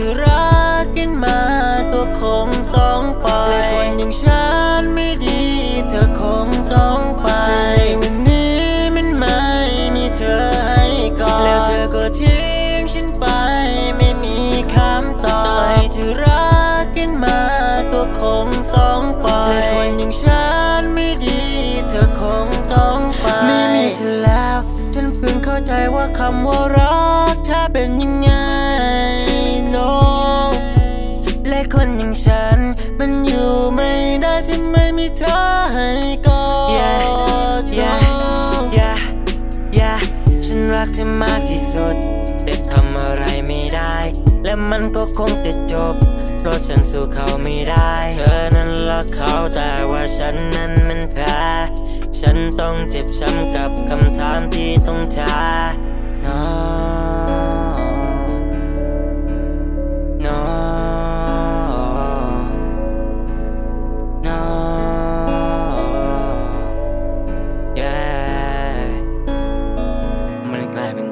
ธอรักกันมาก็คงต้องไปและคนอย่างฉันไม่ดีเธอคงต้องไปวันนี้มันไม่มีเธอให้กอดแล้วเธอก็ทิ้งฉันไปไม่มีคำตอบต่อให้เธอรักกันมาก็คงต้องไปและคนอย่างฉันไม่ดีเธอคงต้องไปไม่มีเธอแล้ว ฉันเพิ่งเข้าใจว่าคำว่ารักเธอเป็นยังไง ม่มีเธอให้กอด yeah, yeah, yeah, yeah ฉันรักเธอมากที่สุด แต่ทำอะไรไม่ได้ และมันก็คงจะจบ เพราะฉันสู้เขาไม่ได้ เธอนั้นรักเขาแต่ว่าฉันนั้นมันแพ้ ฉันต้องเจ็บช้ำกับคำถาม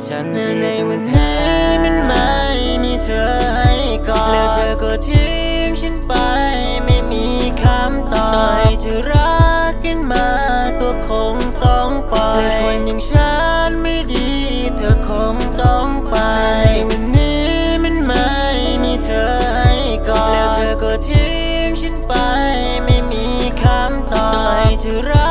ฉันที่ในวันนี้มันไม่มีเธอให้กอดแล้วเธอก็ทิ้งฉันไปไม่มีคำตอบต่อให้เธอรักกันมาก็คงต้องไปและคนอย่างฉันไม่ดี เธอคงต้องไปในวันนี้มันไม่มีเธอให้กอดแล้วเธอก็ทิ้งฉันไปไม่มีคำตอบต่อให้เธอรัก